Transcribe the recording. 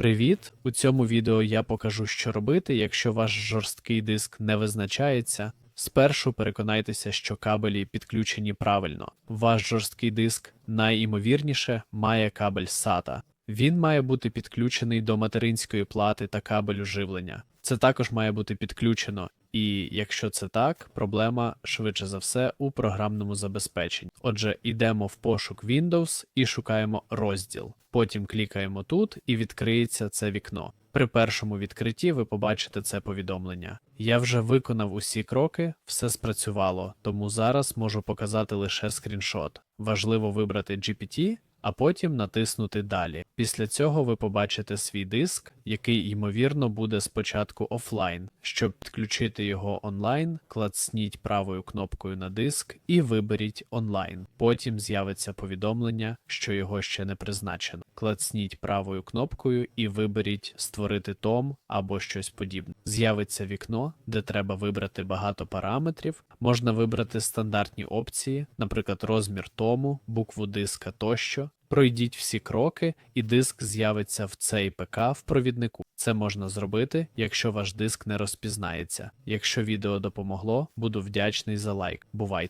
Привіт! У цьому відео я покажу, що робити, якщо ваш жорсткий диск не визначається. Спершу переконайтеся, що кабелі підключені правильно. Ваш жорсткий диск найімовірніше має кабель SATA. Він має бути підключений до материнської плати та кабелю живлення. Це також має бути підключено, і якщо це так, проблема швидше за все у програмному забезпеченні. Отже, йдемо в пошук Windows і шукаємо розділ. Потім клікаємо тут і відкриється це вікно. При першому відкритті ви побачите це повідомлення. Я вже виконав усі кроки, все спрацювало, тому зараз можу показати лише скріншот. Важливо вибрати GPT, а потім натиснути Далі. Після цього ви побачите свій диск, який ймовірно буде спочатку офлайн. Щоб підключити його онлайн, клацніть правою кнопкою на диск і виберіть онлайн. Потім з'явиться повідомлення, що його ще не призначено. Клацніть правою кнопкою і виберіть Створити том або щось подібне. З'явиться вікно, де треба вибрати багато параметрів. Можна вибрати стандартні опції, наприклад, розмір тому, букву диска тощо. Пройдіть всі кроки, і диск з'явиться в цей ПК в провіднику. Це можна зробити, якщо ваш диск не розпізнається. Якщо відео допомогло, буду вдячний за лайк. Бувайте!